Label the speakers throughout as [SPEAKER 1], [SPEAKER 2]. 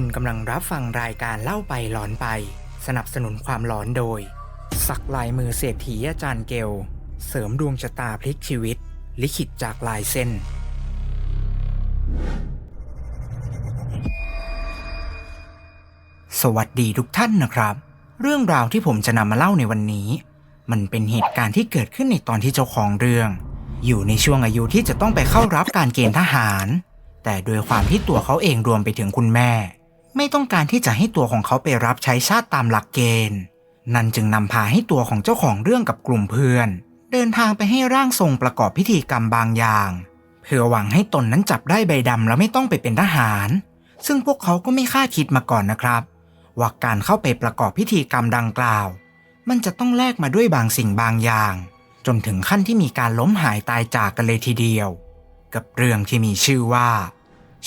[SPEAKER 1] คุณกำลังรับฟังรายการเล่าไปหลอนไป สนับสนุนความหลอนโดย สักลายมือเศรษฐีอาจารย์เกล เสริมดวงชะตาพลิกชีวิต ลิขิตจากลายเส้น สวัสดีทุกท่านนะครับ เรื่องราวที่ผมจะนำมาเล่าในวันนี้ มันเป็นเหตุการณ์ที่เกิดขึ้นในตอนที่เจ้าของเรื่อง อยู่ในช่วงอายุที่จะต้องไปเข้ารับการเกณฑ์ทหารแต่โดยความที่ตัวเขาเองรวมไปถึงคุณแม่ ไม่ต้องการที่จะให้ตัวของเขาไปรับใช้ชาติตามหลักเกณฑ์ นั่นจึงนำพาให้ตัวของเจ้าของเรื่องกับกลุ่มเพื่อน เดินทางไปให้ร่างทรงประกอบพิธีกรรมบางอย่าง เพื่อหวังให้ตนนั้นจับได้ใบดำแล้วไม่ต้องไปเป็นทหาร ซึ่งพวกเขาก็ไม่คาดคิดมาก่อนนะครับ ว่าการเข้าไปประกอบพิธีกรรมดังกล่าว มันจะต้องแลกมาด้วยบางสิ่งบางอย่าง จนถึงขั้นที่มีการล้มหายตายจากกันเลยทีเดียว กับเรื่องที่มีชื่อว่า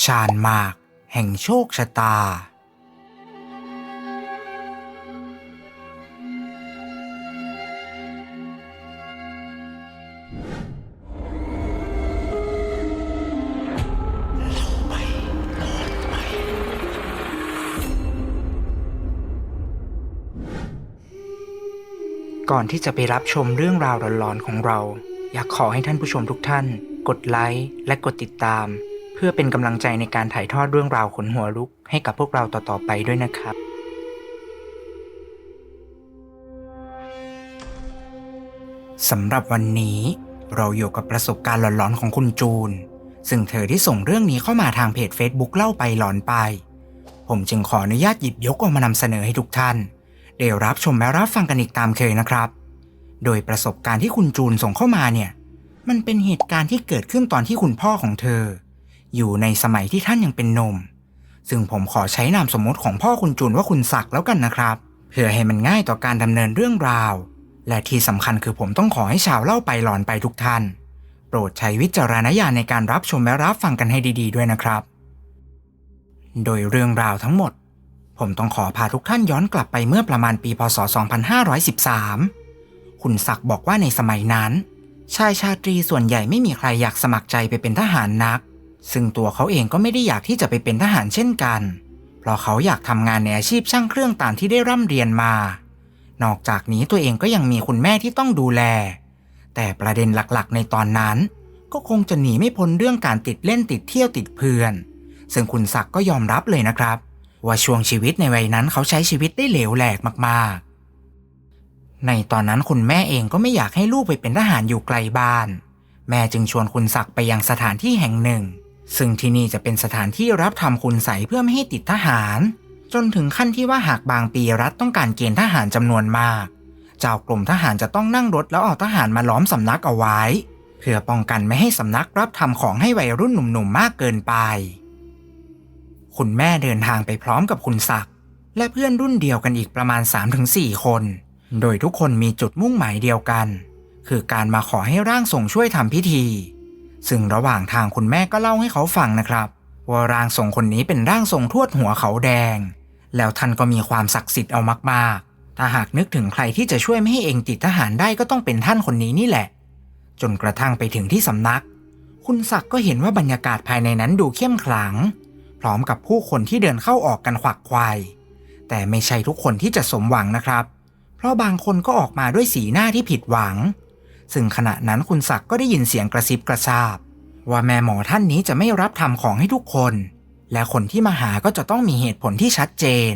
[SPEAKER 1] ชาญมาก แห่งโชคชะตา ก่อนที่จะไปรับชมเรื่องราวหลอนๆของเรา อยากขอให้ท่านผู้ชมทุกท่าน กดไลค์และกดติดตาม พื่อเป็นกำลังใจในการถ่ายทอดเรื่องราวขนหัวลุกให้กับพวกเราต่อๆไปด้วยนะครับสำหรับวันนี้เราอยู่กับประสบการณ์หลอนๆของคุณจูน ซึ่งเธอที่ส่งเรื่องนี้เข้ามาทางเพจ Facebook เล่าไปหลอนไป ผมจึงขออนุญาตหยิบยกออกมานำเสนอให้ทุกท่านได้รับชมและรับฟังกันอีกตามเคยนะครับ โดยประสบการณ์ที่คุณจูนส่งเข้ามาเนี่ย มันเป็นเหตุการณ์ที่เกิดขึ้นตอนที่คุณพ่อของเธอ อยู่ในสมัยที่ท่านยังเป็นนม ซึ่งผมขอใช้นามสมมติของพ่อคุณจูนว่าคุณศักด์แล้วกันนะครับ เพื่อให้มันง่ายต่อการดำเนินเรื่องราว และที่สำคัญคือผมต้องขอให้ชาวเล่าไปหลอนไปทุกท่าน โปรดใช้วิจารณญาณในการรับชมและรับฟังกันให้ดี ๆ ด้วยนะครับ โดยเรื่องราวทั้งหมด ผมต้องขอพาทุกท่านย้อนกลับไปเมื่อประมาณปีพศ 2513 คุณศักดิ์บอกว่าในสมัยนั้นชายชาตรีส่วนใหญ่ไม่มีใครอยากสมัครใจไปเป็นทหารนัก ซึ่งตัวเขาเองก็ไม่ได้อยากที่จะไปเป็นทหารเช่นกัน เพราะเขาอยากทำงานในอาชีพช่างเครื่องตามที่ได้ร่ำเรียนมา นอกจากนี้ตัวเองก็ยังมีคุณแม่ที่ต้องดูแล แต่ประเด็นหลักๆ ในตอนนั้น ก็คงจะหนีไม่พ้นเรื่องการติดเล่นติดเที่ยวติดเพื่อน ซึ่งคุณศักดิ์ก็ยอมรับเลยนะครับ ว่าช่วงชีวิตในวัยนั้นเขาใช้ชีวิตได้เหลวแหลกมากๆ ในตอนนั้นคุณแม่เองก็ไม่อยากให้ลูกไปเป็นทหารอยู่ไกลบ้าน แม่จึงชวนคุณศักดิ์ไปยังสถานที่แห่งหนึ่ง ซึ่งที่นี่จะเป็นสถานที่รับทำคุณใสเพื่อไม่ให้ติดทหาร จนถึงขั้นที่ว่าหากบางปีรัฐต้องการเกณฑ์ทหารจำนวนมาก เจ้ากรมทหารจะต้องนั่งรถแล้วเอาทหารมาล้อมสำนักเอาไว้ เพื่อป้องกันไม่ให้สำนักรับทำของให้วัยรุ่นหนุ่มๆมากเกินไป คุณแม่เดินทางไปพร้อมกับคุณศักดิ์และเพื่อนรุ่นเดียวกันอีกประมาณ 3-4 คน โดยทุกคนมีจุดมุ่งหมายเดียวกัน คือการมาขอให้ร่างทรงช่วยทำพิธี ซึ่งระหว่างทางคุณแม่ก็เล่าให้เขาฟังนะครับ ว่าร่างทรงคนนี้เป็นร่างทรงทวดหัวเขาแดง แล้วท่านก็มีความศักดิ์สิทธิ์เอามากๆ ถ้าหากนึกถึงใครที่จะช่วยไม่ให้เองติดทหารได้ก็ต้องเป็นท่านคนนี้นี่แหละ จนกระทั่งไปถึงที่สำนัก คุณศักดิ์ก็เห็นว่าบรรยากาศภายในนั้นดูเข้มขลัง พร้อมกับผู้คนที่เดินเข้าออกกันขวักไขวายแต่ไม่ใช่ทุกคนที่จะสมหวังนะครับ เพราะบางคนก็ออกมาด้วยสีหน้าที่ผิดหวัง ซึ่งขณะนั้นคุณศักดิ์ก็ได้ยินเสียงกระซิบกระซาบ ว่าแม่หมอท่านนี้จะไม่รับทำของให้ทุกคน และคนที่มาหาก็จะต้องมีเหตุผลที่ชัดเจน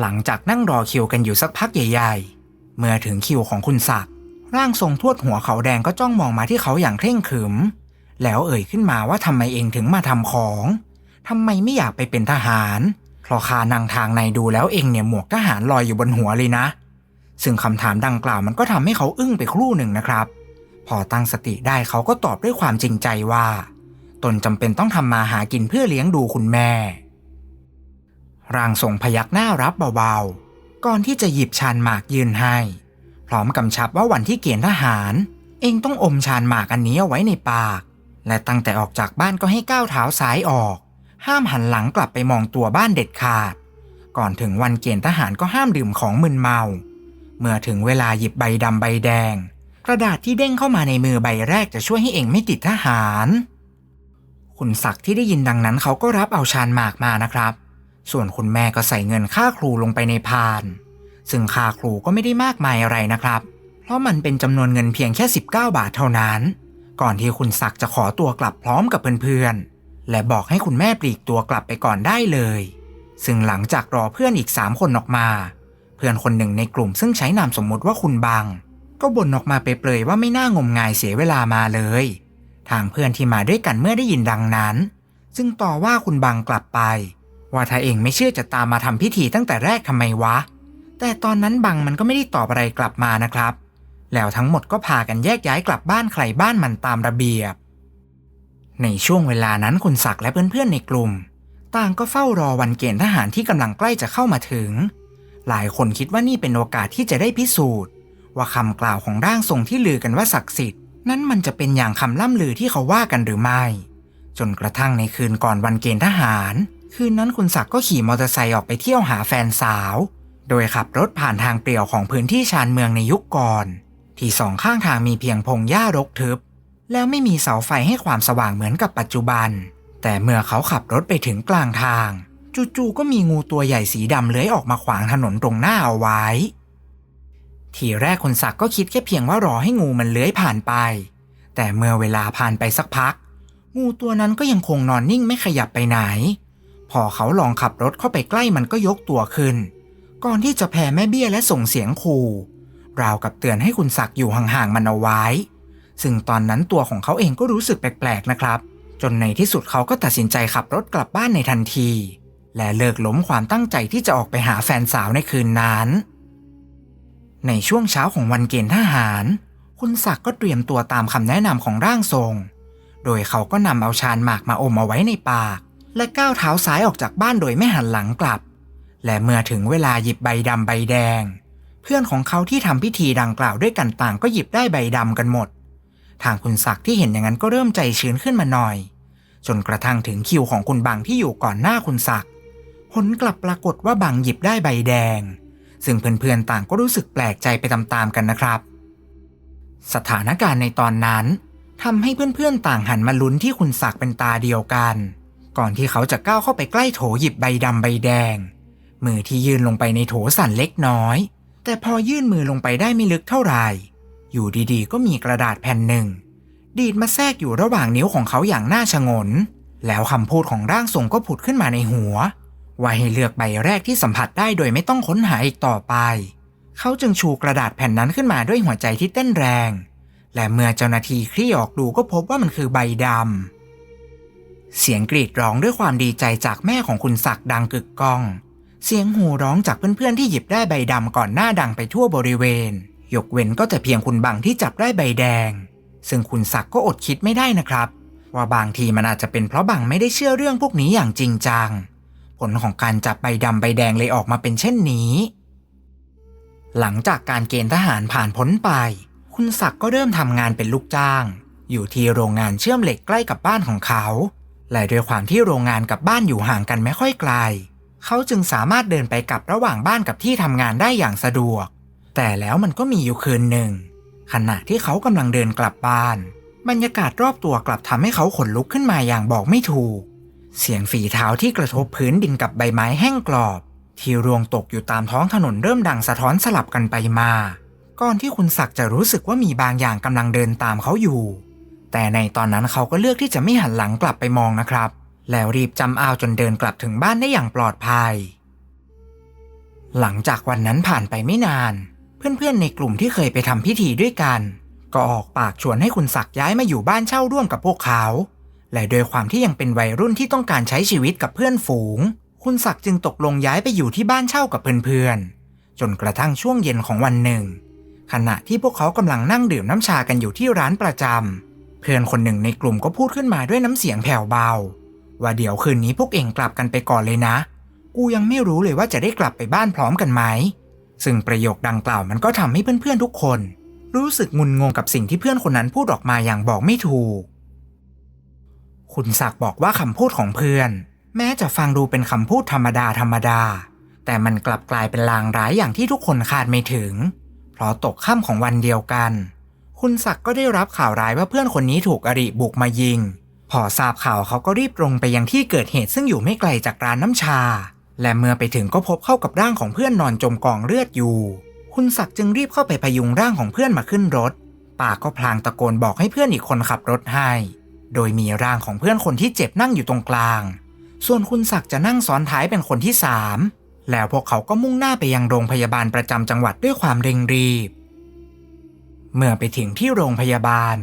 [SPEAKER 1] หลังจากนั่งรอคิวกันอยู่สักพักใหญ่ ๆ เมื่อถึงคิวของคุณศักดิ์ร่างทรงทวดหัวเขาแดงก็จ้องมองมาที่เขาอย่างเคร่งขรึม แล้วเอ่ยขึ้นมาว่าทำไมเองถึงมาทำของทำไมไม่อยากไปเป็นทหารเพราะคานั่งทางในดูแล้วเองเนี่ยหมวกทหารลอยอยู่บนหัวเลยนะ ซึ่งคำถามดังกล่าวมันก็ทำให้เขาอึ้งไปครู่หนึ่งนะครับ พอตั้งสติได้เขาก็ตอบด้วยความจริงใจว่า ตนจำเป็นต้องทำมาหากินเพื่อเลี้ยงดูคุณแม่ ร่างทรงพยักหน้ารับเบาๆ ก่อนที่จะหยิบชานหมากยืนให้ พร้อมกำชับว่าวันที่เกณฑ์ทหาร เองต้องอมชานหมากอันนี้เอาไว้ในปาก และตั้งแต่ออกจากบ้านก็ให้ก้าวเท้าซ้ายออก ห้ามหันหลังกลับไปมองตัวบ้านเด็ดขาด ก่อนถึงวันเกณฑ์ทหารก็ห้ามดื่มของมึนเมา เมื่อถึงเวลาหยิบใบดำใบแดง กระดาษที่เด้งเข้ามาในมือใบแรกจะช่วยให้เองไม่ติดทหาร คุณศักดิ์ที่ได้ยินดังนั้นเขาก็รับเอาชานหมากมานะครับ ส่วนคุณแม่ก็ใส่เงินค่าครูลงไปในพาน ซึ่งค่าครูก็ไม่ได้มากมายอะไรนะครับ เพราะมันเป็นจำนวนเงินเพียงแค่ 19 บาทเท่านั้น ก่อนที่คุณศักดิ์จะขอตัวกลับพร้อมกับเพื่อนๆ และบอกให้คุณแม่ปลีกตัวกลับไปก่อนได้เลย ซึ่งหลังจากรอเพื่อนอีก3คนออกมา พื่อนคนหนึ่งในกลุ่มซึ่งใช้นามสมมติว่าคุณบังก็บ่นออกมาเปรยๆว่าไม่น่างมงายเสียเวลามาเลย ทางเพื่อนที่มาด้วยกันเมื่อได้ยินดังนั้น ซึ่งต่อว่าคุณบังกลับไป ว่าถ้าเองไม่เชื่อจะตามมาทำพิธีตั้งแต่แรกทำไมวะ แต่ตอนนั้นบังมันก็ไม่ได้ตอบอะไรกลับมานะครับ แล้วทั้งหมดก็พากันแยกย้ายกลับบ้านใครบ้านมันตามระเบียบ ในช่วงเวลานั้นคุณศักดิ์และเพื่อนๆในกลุ่ม ต่างก็เฝ้ารอวันเกณฑ์ทหารที่กำลังใกล้จะเข้ามาถึง หลายคนคิดว่านี่เป็นโอกาสที่จะได้พิสูจน์ ว่าคำกล่าวของร่างทรงที่ลือกันว่าศักดิ์สิทธิ์นั้นมันจะเป็นอย่างคำล่ำลือที่เขาว่ากันหรือไม่ จนกระทั่งในคืนก่อนวันเกณฑ์ทหาร คืนนั้นคุณศักดิ์ก็ขี่มอเตอร์ไซค์ออกไปเที่ยวหาแฟนสาว โดยขับรถผ่านทางเปลี่ยวของพื้นที่ชานเมืองในยุคก่อน ที่สองข้างทางมีเพียงพงหญ้ารกทึบ แล้วไม่มีเสาไฟให้ความสว่างเหมือนกับปัจจุบัน แต่เมื่อเขาขับรถไปถึงกลางทาง จู่ๆก็มีงูตัวใหญ่สีดำเลื้อยออกมาขวางถนนตรงหน้าเอาไว้ ทีแรกคนศักดิ์ก็คิดแค่เพียงว่ารอให้งูมันเลื้อยผ่านไป แต่เมื่อเวลาผ่านไปสักพัก งูตัวนั้นก็ยังคงนอนนิ่งไม่ขยับไปไหน พอเขาลองขับรถเข้าไปใกล้มันก็ยกตัวขึ้น ก่อนที่จะแผ่แม่เบี้ยและส่งเสียงขู่ราวกับเตือนให้คุณศักดิ์อยู่ห่างๆมันเอาไว้ ซึ่งตอนนั้นตัวของเขาเองก็รู้สึกแปลกๆนะครับ จนในที่สุดเขาก็ตัดสินใจขับรถกลับบ้านในทันที และเลิกล้มความตั้งใจที่จะออกไปหาแฟนสาวในคืนนั้น ในช่วงเช้าของวันเกณฑ์ทหาร คุณศักดิ์ก็เตรียมตัวตามคำแนะนำของร่างทรง โดยเขาก็นำเอาชานหมากมาอมเอาไว้ในปาก และก้าวเท้าซ้ายออกจากบ้านโดยไม่หันหลังกลับ และเมื่อถึงเวลาหยิบใบดำใบแดง เพื่อนของเขาที่ทำพิธีดังกล่าวด้วยกันต่างก็หยิบได้ใบดำกันหมด ทางคุณศักดิ์ที่เห็นอย่างนั้นก็เริ่มใจชื้นขึ้นมาหน่อยจนกระทั่งถึงคิวของคุณบังที่อยู่ก่อนหน้าคุณศักดิ์ ผลกลับปรากฏว่าบังหยิบได้ใบแดง ซึ่งเพื่อนๆต่างก็รู้สึกแปลกใจไปตามๆกันนะครับ สถานการณ์ในตอนนั้นทำให้เพื่อนๆต่างหันมาลุ้นที่คุณศักดิ์เป็นตาเดียวกัน ก่อนที่เขาจะก้าวเข้าไปใกล้โถหยิบใบดำใบแดง มือที่ยื่นลงไปในโถสั่นเล็กน้อย แต่พอยื่นมือลงไปได้ไม่ลึกเท่าไหร่อยู่ดีๆ ก็มีกระดาษแผ่นหนึ่ง ดีดมาแทรกอยู่ระหว่างนิ้วของเขาอย่างน่าชงน แล้วคำพูดของร่างทรงก็ผุดขึ้นมาในหัว ว่าให้เลือกใบแรกที่สัมผัสได้โดยไม่ต้องค้นหาอีกต่อไป เขาจึงชูกระดาษแผ่นนั้นขึ้นมาด้วยหัวใจที่เต้นแรง และเมื่อเจ้าหน้าที่คลี่ออกดูก็พบว่ามันคือใบดำ เสียงกรีดร้องด้วยความดีใจจากแม่ของคุณศักดิ์ดังกึกก้อง เสียงหูร้องจากเพื่อนๆที่หยิบได้ใบดำก่อนหน้าดังไปทั่วบริเวณ ยกเว้นก็แต่เพียงคุณบังที่จับได้ใบแดง ซึ่งคุณศักดิ์ก็อดคิดไม่ได้นะครับ ว่าบางทีมันอาจจะเป็นเพราะบังไม่ได้เชื่อเรื่องพวกนี้อย่างจริงจัง ผลของการจับใบดำใบแดงเลยออกมาเป็นเช่นนี้ หลังจากการเกณฑ์ทหารผ่านพ้นไป คุณศักดิ์ก็เริ่มทำงานเป็นลูกจ้าง อยู่ที่โรงงานเชื่อมเหล็กใกล้กับบ้านของเขา และด้วยความที่โรงงานกับบ้านอยู่ห่างกันไม่ค่อยไกล เขาจึงสามารถเดินไปกลับระหว่างบ้านกับที่ทำงานได้อย่างสะดวก แต่แล้วมันก็มีอยู่คืนหนึ่ง ขณะที่เขากำลังเดินกลับบ้าน บรรยากาศรอบตัวกลับทำให้เขาขนลุกขึ้นมาอย่างบอกไม่ถูก เสียงฝีเท้าที่กระทบพื้นดินกับใบไม้แห้งกรอบ ที่รวงตกอยู่ตามท้องถนนเริ่มดังสะท้อนสลับกันไปมา ก่อนที่คุณศักดิ์จะรู้สึกว่ามีบางอย่างกำลังเดินตามเขาอยู่ แต่ในตอนนั้นเขาก็เลือกที่จะไม่หันหลังกลับไปมองนะครับ แล้วรีบจำเอาจนเดินกลับถึงบ้านได้อย่างปลอดภัย หลังจากวันนั้นผ่านไปไม่นาน เพื่อนๆในกลุ่มที่เคยไปทำพิธีด้วยกัน ก็ออกปากชวนให้คุณศักดิ์ย้ายมาอยู่บ้านเช่าร่วมกับพวกเขา และโดยความที่ยังเป็นวัยรุ่นที่ต้องการใช้ชีวิตกับเพื่อนฝูง คุณศักดิ์จึงตกลงย้ายไปอยู่ที่บ้านเช่ากับเพื่อนๆ จนกระทั่งช่วงเย็นของวันหนึ่ง ขณะที่พวกเขากำลังนั่งดื่มน้ำชากันอยู่ที่ร้านประจำเพื่อนคนหนึ่งในกลุ่มก็พูดขึ้นมาด้วยน้ำเสียงแผ่วเบา ว่าเดี๋ยวคืนนี้พวกเองกลับกันไปก่อนเลยนะ กูยังไม่รู้เลยว่าจะได้กลับไปบ้านพร้อมกันไหมซึ่งประโยคดังกล่าวมันก็ทำให้เพื่อนๆทุกคน รู้สึกงุนงงกับสิ่งที่เพื่อนคนนั้นพูดออกมาอย่างบอกไม่ถูก คุณศักดิ์บอกว่าคำพูดของเพื่อน แม้จะฟังดูเป็นคำพูดธรรมดาธรรมดา แต่มันกลับกลายเป็นลางร้ายอย่างที่ทุกคนคาดไม่ถึง เพราะตกค่ำของวันเดียวกัน คุณศักดิ์ก็ได้รับข่าวร้ายว่าเพื่อนคนนี้ถูกอริบุกมายิง พอทราบข่าวเขาก็รีบตรงไปยังที่เกิดเหตุซึ่งอยู่ไม่ไกลจากร้านน้ำชา และเมื่อไปถึงก็พบเข้ากับร่างของเพื่อนนอนจมกองเลือดอยู่ คุณศักดิ์จึงรีบเข้าไปพยุงร่างของเพื่อนมาขึ้นรถปากก็พลางตะโกนบอกให้เพื่อนอีกคนขับรถให้ โดยมีร่างของเพื่อนคนที่เจ็บนั่งอยู่ตรงกลาง ส่วนคุณศักดิ์จะนั่งซ้อนท้ายเป็นคนที่สามแล้วพวกเขาก็มุ่งหน้าไปยังโรงพยาบาลประจำจังหวัดด้วยความเร่งรีบ เมื่อไปถึงที่โรงพยาบาล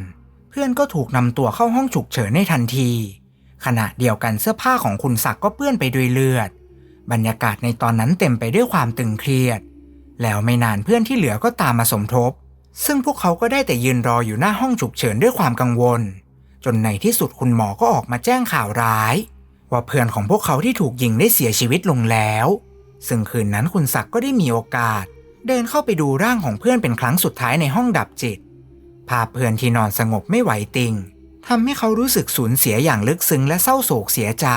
[SPEAKER 1] เพื่อนก็ถูกนำตัวเข้าห้องฉุกเฉินในทันที ขณะเดียวกันเสื้อผ้าของคุณศักดิ์ก็เปื้อนไปด้วยเลือด บรรยากาศในตอนนั้นเต็มไปด้วยความตึงเครียด แล้วไม่นานเพื่อนที่เหลือก็ตามมาสมทบ ซึ่งพวกเขาก็ได้แต่ยืนรออยู่หน้าห้องฉุกเฉินด้วยความกังวล จนในที่สุดคุณหมอก็ออกมาแจ้งข่าวร้าย ว่าเพื่อนของพวกเขาที่ถูกยิงได้เสียชีวิตลงแล้ว ซึ่งคืนนั้นคุณศักดิ์ก็ได้มีโอกาส เดินเข้าไปดูร่างของเพื่อนเป็นครั้งสุดท้ายในห้องดับจิต ภาพเพื่อนที่นอนสงบไม่ไหวติงทำให้เขารู้สึกสูญเสียอย่างลึกซึ้งและเศร้าโศกเสียใจ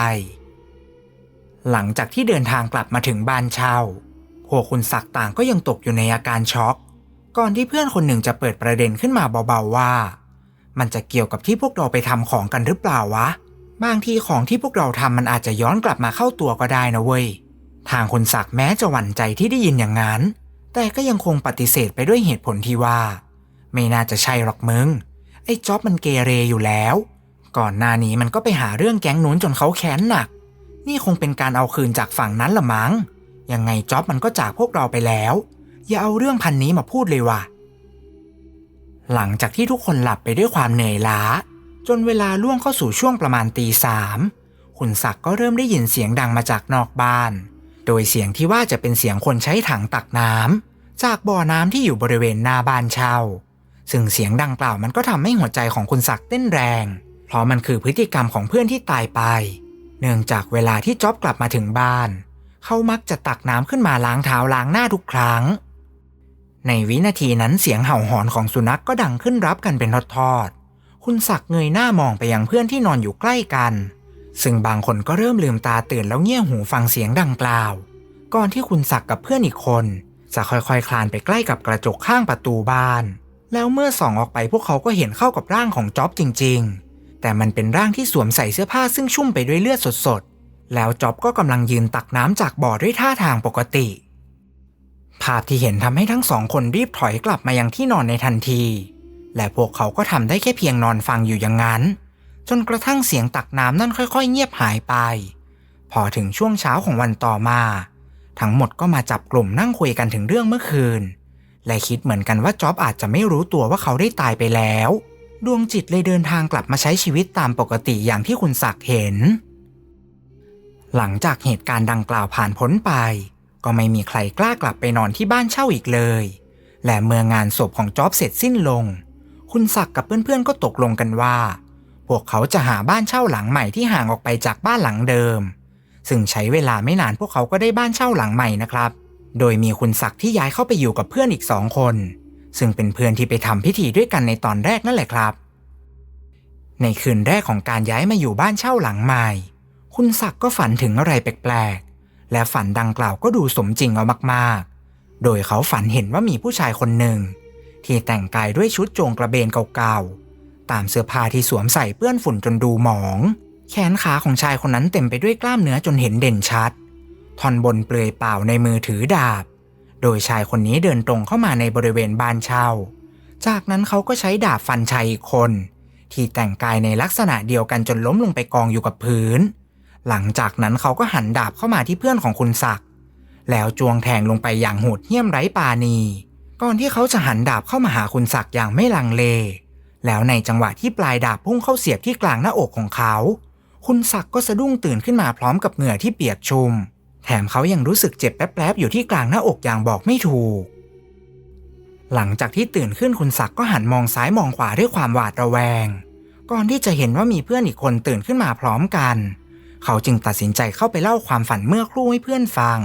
[SPEAKER 1] หลังจากที่เดินทางกลับมาถึงบ้านเช่า พวกคุณศักดิ์ต่างก็ยังตกอยู่ในอาการช็อก ก่อนที่เพื่อนคนหนึ่งจะเปิดประเด็นขึ้นมาเบาๆว่า มันจะเกี่ยวกับที่พวกเราไปทำของกันหรือเปล่าวะ บางทีของที่พวกเราทำมันอาจจะย้อนกลับมาเข้าตัวก็ได้นะเว้ย ทางคุณศักดิ์แม้จะหวั่นใจที่ได้ยินอย่างนั้น แต่ก็ยังคงปฏิเสธไปด้วยเหตุผลที่ว่า ไม่น่าจะใช่หรอกมึง ไอ้จ๊อบมันเกเรอยู่แล้ว ก่อนหน้านี้มันก็ไปหาเรื่องแก๊งนู้นจนเขาแค้นหนัก นี่คงเป็นการเอาคืนจากฝั่งนั้นละมั้ง ยังไงจ๊อบมันก็จากพวกเราไปแล้ว อย่าเอาเรื่องพันนี้มาพูดเลยว่ะ หลังจากที่ทุกคนหลับไปด้วยความเหนื่อยล้า จนเวลาล่วงเข้าสู่ช่วงประมาณตีสามคุณศักดิ์ก็เริ่มได้ยินเสียงดังมาจากนอกบ้าน โดยเสียงที่ว่าจะเป็นเสียงคนใช้ถังตักน้ำจากบ่อน้ำที่อยู่บริเวณหน้าบ้านเช่า ซึ่งเสียงดังกล่าวมันก็ทำให้หัวใจของคุณศักดิ์เต้นแรง เพราะมันคือพฤติกรรมของเพื่อนที่ตายไป เนื่องจากเวลาที่จ๊อบกลับมาถึงบ้าน เขามักจะตักน้ำขึ้นมาล้างเท้าล้างหน้าทุกครั้ง ในวินาทีนั้นเสียงเห่าหอนของสุนัขกก็ดังขึ้นรับกันเป็นทอดๆคุณศักดิ์เงยหน้ามองไปยังเพื่อนที่นอนอยู่ใกล้กัน ซึ่งบางคนก็เริ่มลืมตาตื่นแล้วเงี่ยหูฟังเสียงดังกล่าว ก่อนที่คุณศักดิ์กับเพื่อนอีกคน จะค่อยๆคลานไปใกล้กับกระจกข้างประตูบ้าน แล้วเมื่อส่องออกไปพวกเขาก็เห็นเข้ากับร่างของจ๊อบจริง ๆ แต่มันเป็นร่างที่สวมใส่เสื้อผ้าซึ่งชุ่มไปด้วยเลือดสดๆแล้วจ๊อบก็กำลังยืนตักน้ำจากบ่อด้วยท่าทางปกติ ภาพที่เห็นทำให้ทั้งสองคนรีบถอยกลับมายังที่นอนในทันที และพวกเขาก็ทำได้แค่เพียงนอนฟังอยู่อย่างนั้น จนกระทั่งเสียงตักน้ำนั่นค่อย ๆ เงียบหายไป พอถึงช่วงเช้าของวันต่อมา ทั้งหมดก็มาจับกลุ่มนั่งคุยกันถึงเรื่องเมื่อคืน และคิดเหมือนกันว่าจ๊อบอาจจะไม่รู้ตัวว่าเขาได้ตายไปแล้ว ดวงจิตเลยเดินทางกลับมาใช้ชีวิตตามปกติอย่างที่คุณศักดิ์เห็น หลังจากเหตุการณ์ดังกล่าวผ่านพ้นไป ก็ไม่มีใครกล้ากลับไปนอนที่บ้านเช่าอีกเลย และเมื่องานศพของจ๊อบเสร็จสิ้นลง คุณศักดิ์กับเพื่อนๆก็ตกลงกันว่า พวกเขาจะหาบ้านเช่าหลังใหม่ที่ห่างออกไปจากบ้านหลังเดิม ซึ่งใช้เวลาไม่นานพวกเขาก็ได้บ้านเช่าหลังใหม่นะครับ โดยมีคุณศักดิ์ที่ย้ายเข้าไปอยู่กับเพื่อนอีกสองคน ซึ่งเป็นเพื่อนที่ไปทำพิธีด้วยกันในตอนแรกนั่นแหละครับ ในคืนแรกของการย้ายมาอยู่บ้านเช่าหลังใหม่ คุณศักดิ์ก็ฝันถึงอะไรแปลก และฝันดังกล่าวก็ดูสมจริงเอามากๆ โดยเขาฝันเห็นว่ามีผู้ชายคนหนึ่ง ที่แต่งกายด้วยชุดโจงกระเบนเก่าๆ ตามเสื้อผ้าที่สวมใส่เปื้อนฝุ่นจนดูหมอง แขนขาของชายคนนั้นเต็มไปด้วยกล้ามเนื้อจนเห็นเด่นชัด ท่อนบนเปลือยเปล่าในมือถือดาบ โดยชายคนนี้เดินตรงเข้ามาในบริเวณบ้านเช่า จากนั้นเขาก็ใช้ดาบฟันชายอีกคน ที่แต่งกายในลักษณะเดียวกันจนล้มลงไปกองอยู่กับพื้น หลังจากนั้นเขาก็หันดาบเข้ามาที่เพื่อนของคุณศักดิ์แล้วจวงแทงลงไปอย่างโหดเหี้ยมไร้ปาณี ก่อนที่เขาจะหันดาบเข้ามาหาคุณศักดิ์อย่างไม่ลังเล แล้วในจังหวะที่ปลายดาบพุ่งเข้าเสียบที่กลางหน้าอกของเขา คุณศักดิ์ก็สะดุ้งตื่นขึ้นมาพร้อมกับเหงื่อที่เปียกชุ่มแถมเขายังรู้สึกเจ็บแป๊บๆอยู่ที่กลางหน้าอกอย่างบอกไม่ถูก หลังจากที่ตื่นขึ้นคุณศักดิ์ก็หันมองซ้ายมองขวาด้วยความหวาดระแวง ก่อนที่จะเห็นว่ามีเพื่อนอีกคนตื่นขึ้นมาพร้อมกันเเขาจึงตัดสินใจเข้าไปเล่าความฝันเมื่อครู่ให้เพื่อนฟัง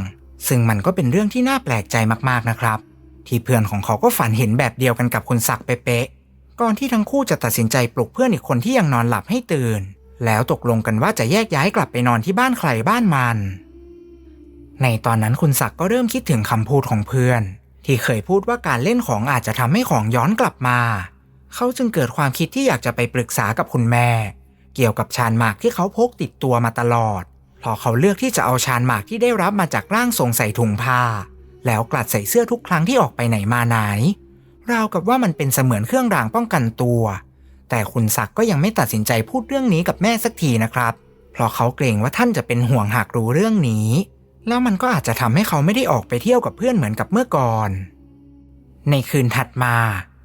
[SPEAKER 1] ซึ่งมันก็เป็นเรื่องที่น่าแปลกใจมากๆนะครับ ที่เพื่อนของเขาก็ฝันเห็นแบบเดียวกันกับคุณศักดิ์เป๊ะๆก่อนที่ทั้งคู่จะตัดสินใจปลุกเพื่อนอีกคนที่ยังนอนหลับให้ตื่น แล้วตกลงกันว่าจะแยกย้ายกลับไปนอนที่บ้านใครบ้านมัน ในตอนนั้นคุณศักดิ์ก็เริ่มคิดถึงคำพูดของเพื่อน ที่เคยพูดว่าการเล่นของอาจจะทำให้ของย้อนกลับมา เขาจึงเกิดความคิดที่อยากจะไปปรึกษากับคุณแม่ เกี่ยวกับชานหมากที่เขาพกติดตัวมาตลอดเพราะเขาเลือกที่จะเอาชานหมากที่ได้รับมาจากร่างทรงใส่ถุงผ้า แล้วกลัดใส่เสื้อทุกครั้งที่ออกไปไหนมาไหน ราวกับว่ามันเป็นเสมือนเครื่องรางป้องกันตัว แต่คุณศักดิ์ก็ยังไม่ตัดสินใจพูดเรื่องนี้กับแม่สักทีนะครับ เพราะเขาเกรงว่าท่านจะเป็นห่วงหากรู้เรื่องนี้ แล้วมันก็อาจจะทำให้เขาไม่ได้ออกไปเที่ยวกับเพื่อนเหมือนกับเมื่อก่อน ในคืนถัดมา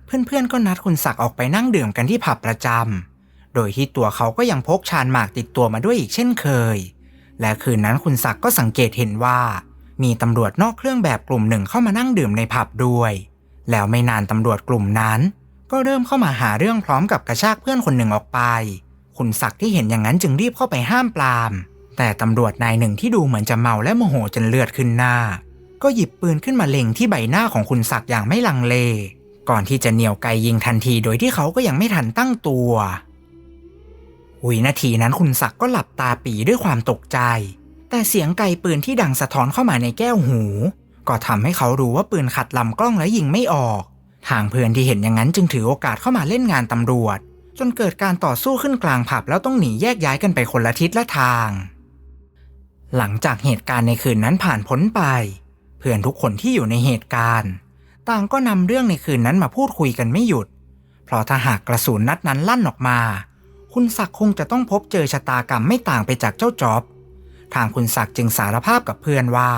[SPEAKER 1] เพื่อนๆก็นัดคุณศักดิ์ออกไปนั่งดื่มกันที่ผับประจำ โดยที่ตัวเขาก็ยังพกชานหมากติดตัวมาด้วยอีกเช่นเคย และคืนนั้นคุณศักดิ์ก็สังเกตเห็นว่า มีตำรวจนอกเครื่องแบบกลุ่มหนึ่งเข้ามานั่งดื่มในผับด้วย แล้วไม่นานตำรวจกลุ่มนั้น ก็เริ่มเข้ามาหาเรื่องพร้อมกับกระชากเพื่อนคนหนึ่งออกไป คุณศักดิ์ที่เห็นอย่างนั้นจึงรีบเข้าไปห้ามปราม แต่ตำรวจนายหนึ่งที่ดูเหมือนจะเมาและโมโหจนเลือดขึ้นหน้า ก็หยิบปืนขึ้นมาเล็งที่ใบหน้าของคุณศักดิ์อย่างไม่ลังเล ก่อนที่จะเหนี่ยวไกยิงทันทีโดยที่เขาก็ยังไม่ทันตั้งตัว วินาทีนั้นคุณศักก์ก็หลับตาปีด้วยความตกใจ แต่เสียงไกปืนที่ดังสะท้อนเข้ามาในแก้วหู ก็ทำให้เขารู้ว่าปืนขัดลำกล้องและยิงไม่ออก ทางเพื่อนที่เห็นอย่างนั้นจึงถือโอกาสเข้ามาเล่นงานตำรวจ จนเกิดการต่อสู้ขึ้นกลางผับแล้วต้องหนีแยกย้ายกันไปคนละทิศละทาง หลังจากเหตุการณ์ในคืนนั้นผ่านพ้นไป เพื่อนทุกคนที่อยู่ในเหตุการณ์ ต่างก็นำเรื่องในคืนนั้นมาพูดคุยกันไม่หยุด เพราะถ้าหากกระสุนนัดนั้นลั่นออกมา คุณศักดิ์คงจะต้องพบเจอชะตากรรมไม่ต่างไปจากเจ้าจ๊อบ ทางคุณศักดิ์จึงสารภาพกับเพื่อนว่า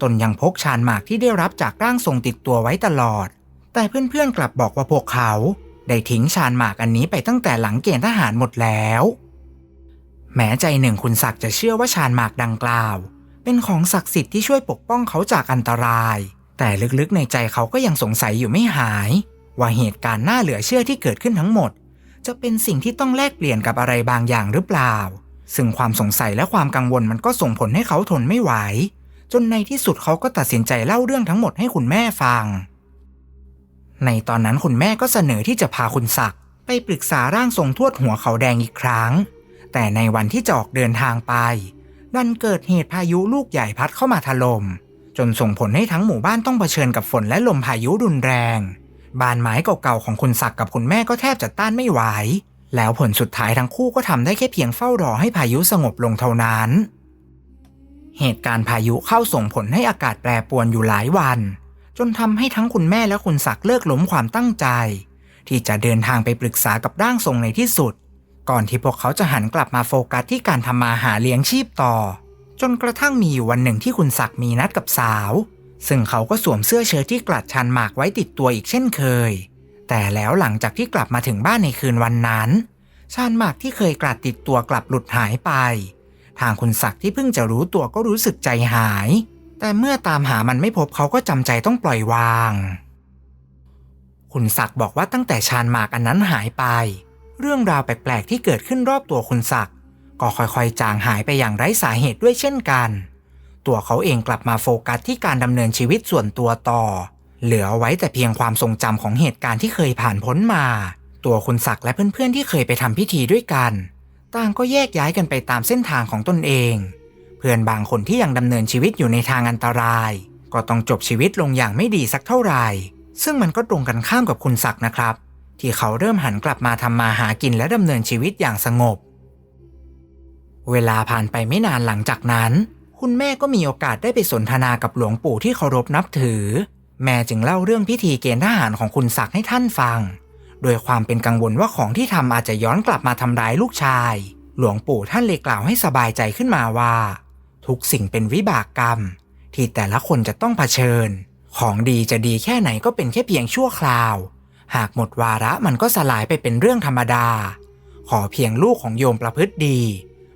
[SPEAKER 1] ตนยังพกชานหมากที่ได้รับจากร่างทรงติดตัวไว้ตลอด แต่เพื่อนๆกลับบอกว่าพวกเขา ได้ทิ้งชานหมากอันนี้ไปตั้งแต่หลังเกณฑ์ทหารหมดแล้ว แม้ใจหนึ่งคุณศักดิ์จะเชื่อว่าชานหมากดังกล่าว เป็นของศักดิ์สิทธิ์ที่ช่วยปกป้องเขาจากอันตราย แต่ลึกๆในใจเขาก็ยังสงสัยอยู่ไม่หาย ว่าเหตุการณ์น่าเหลือเชื่อที่เกิดขึ้นทั้งหมด จะเป็นสิ่งที่ต้องแลกเปลี่ยนกับอะไรบางอย่างหรือเปล่า ซึ่งความสงสัยและความกังวลมันก็ส่งผลให้เขาทนไม่ไหว จนในที่สุดเขาก็ตัดสินใจเล่าเรื่องทั้งหมดให้คุณแม่ฟัง ในตอนนั้นคุณแม่ก็เสนอที่จะพาคุณศักดิ์ไปปรึกษาร่างทรงทวดหัวเขาแดงอีกครั้ง แต่ในวันที่จะออกเดินทางไป ดันเกิดเหตุพายุลูกใหญ่พัดเข้ามาถล่มจนส่งผลให้ทั้งหมู่บ้านต้องเผชิญกับฝนและลมพายุรุนแรง บานไม้เก่าๆของคุณศักดิ์กับคุณแม่ก็แทบจะต้านไม่ไหว แล้วผลสุดท้ายทั้งคู่ก็ทำได้แค่เพียงเฝ้ารอให้พายุสงบลงเท่านั้น เหตุการณ์พายุเข้าส่งผลให้อากาศแปรปรวนอยู่หลายวัน จนทำให้ทั้งคุณแม่และคุณศักดิ์เลิกล้มความตั้งใจ ที่จะเดินทางไปปรึกษากับร่างทรงในที่สุด ก่อนที่พวกเขาจะหันกลับมาโฟกัสที่การทำมาหาเลี้ยงชีพต่อ จนกระทั่งมีอยู่วันหนึ่งที่คุณศักดิ์มีนัดกับสาว ซึ่งเขาก็สวมเสื้อเชิ้ตที่กลัดชันหมากไว้ติดตัวอีกเช่นเคย แต่แล้วหลังจากที่กลับมาถึงบ้านในคืนวันนั้นชานหมากที่เคยกลัดติดตัวกลับหลุดหายไป ทางคุณศักดิ์ที่เพิ่งจะรู้ตัวก็รู้สึกใจหาย แต่เมื่อตามหามันไม่พบเขาก็จำใจต้องปล่อยวาง คุณศักดิ์บอกว่าตั้งแต่ชานหมากอันนั้นหายไป เรื่องราวแปลกๆที่เกิดขึ้นรอบตัวคุณศักดิ์ก็ค่อยๆ จางหายไปอย่างไร้สาเหตุด้วยเช่นกัน ตัวเขาเองกลับมาโฟกัสที่การดำเนินชีวิตส่วนตัวต่อ เหลือไว้แต่เพียงความทรงจำของเหตุการณ์ที่เคยผ่านพ้นมา ตัวคุณศักดิ์และเพื่อนๆที่เคยไปทำพิธีด้วยกัน ต่างก็แยกย้ายกันไปตามเส้นทางของตนเอง เพื่อนบางคนที่ยังดำเนินชีวิตอยู่ในทางอันตราย ก็ต้องจบชีวิตลงอย่างไม่ดีสักเท่าไหร่ ซึ่งมันก็ตรงกันข้ามกับคุณศักดิ์นะครับ ที่เขาเริ่มหันกลับมาทำมาหากินและดำเนินชีวิตอย่างสงบ เวลาผ่านไปไม่นานหลังจากนั้น คุณแม่ก็มีโอกาสได้ไปสนทนากับหลวงปู่ที่เคารพนับถือ แม่จึงเล่าเรื่องพิธีเกณฑ์ทหารของคุณศักดิ์ให้ท่านฟัง โดยความเป็นกังวลว่าของที่ทำอาจจะย้อนกลับมาทำร้ายลูกชาย หลวงปู่ท่านเลยกล่าวให้สบายใจขึ้นมาว่า ทุกสิ่งเป็นวิบากกรรม ที่แต่ละคนจะต้องเผชิญ ของดีจะดีแค่ไหนก็เป็นแค่เพียงชั่วคราว หากหมดวาระมันก็สลายไปเป็นเรื่องธรรมดา ขอเพียงลูกของโยมประพฤติดี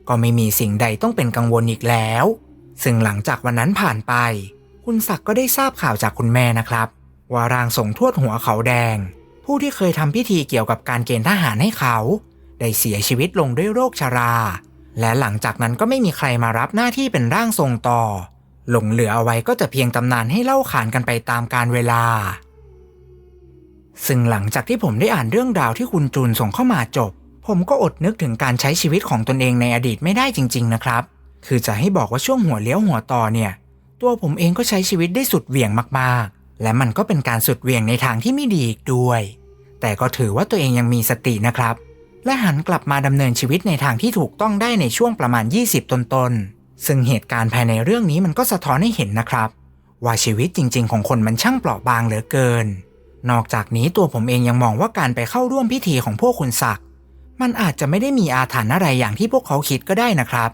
[SPEAKER 1] ก็ไม่มีสิ่งใดต้องเป็นกังวลอีกแล้ว ซึ่งหลังจากวันนั้นผ่านไป คุณศักดิ์ก็ได้ทราบข่าวจากคุณแม่นะครับ ว่าร่างทรงทวดหัวเขาแดง ผู้ที่เคยทำพิธีเกี่ยวกับการเกณฑ์ทหารให้เขา ได้เสียชีวิตลงด้วยโรคชรา และหลังจากนั้นก็ไม่มีใครมารับหน้าที่เป็นร่างทรงต่อ หลงเหลือเอาไว้ก็จะเพียงตำนานให้เล่าขานกันไปตามกาลเวลา ซึ่งหลังจากที่ผมได้อ่านเรื่องราวที่คุณจูนส่งเข้ามาจบ ผมก็อดนึกถึงการใช้ชีวิตของตนเองในอดีตไม่ได้จริง ๆ นะครับ คือจะให้บอกว่าช่วงหัวเลี้ยวหัวต่อเนี่ย ตัวผมเองก็ใช้ชีวิตได้สุดเหวี่ยงมากๆ และมันก็เป็นการสุดเหวี่ยงในทางที่ไม่ดีอีกด้วย แต่ก็ถือว่าตัวเองยังมีสตินะครับ และหันกลับมาดำเนินชีวิตในทางที่ถูกต้องได้ในช่วงประมาณ 20ตนตนๆ ซึ่งเหตุการณ์ภายในเรื่องนี้มันก็สะท้อนให้เห็นนะครับ ว่าชีวิตจริง ๆ ของคนมันช่างเปราะบางเหลือเกิน นอกจากนี้ตัวผมเองยังมองว่าการไปเข้าร่วมพิธีของพวกคุณศักดิ์มันอาจจะไม่ได้มีอาถรรพ์อะไรอย่างที่พวกเขาคิดก็ได้นะครับ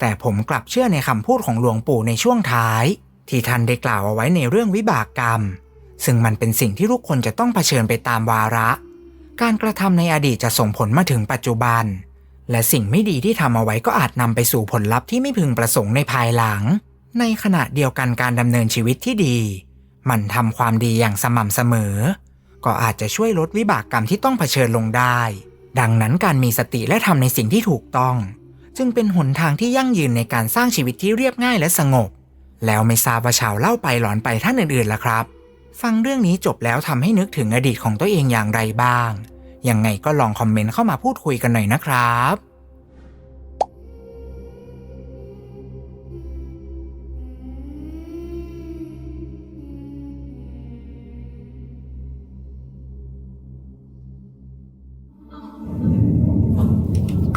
[SPEAKER 1] แต่ผมกลับเชื่อในคำพูดของหลวงปู่ในช่วงท้าย ที่ท่านได้กล่าวเอาไว้ในเรื่องวิบากกรรม ซึ่งมันเป็นสิ่งที่ทุกคนจะต้องเผชิญไปตามวาระ การกระทำในอดีตจะส่งผลมาถึงปัจจุบัน และสิ่งไม่ดีที่ทำเอาไว้ก็อาจนำไปสู่ผลลัพธ์ที่ไม่พึงประสงค์ในภายหลัง ในขณะเดียวกันการดำเนินชีวิตที่ดี มันทำความดีอย่างสม่ำเสมอ ก็อาจจะช่วยลดวิบากกรรมที่ต้องเผชิญลงได้ ดังนั้นการมีสติและทำในสิ่งที่ถูกต้อง จึงเป็นหนทางที่ยั่งยืนในการสร้างชีวิตที่เรียบง่ายและสงบ แล้วไม่ทราบว่าชาวเล่าไปหลอนไปท่านอื่นๆล่ะครับ ฟังเรื่องนี้จบแล้วทำให้นึกถึงอดีตของตัวเองอย่างไรบ้าง ยังไงก็ลองคอมเมนต์เข้ามาพูดคุยกันหน่อยนะครับ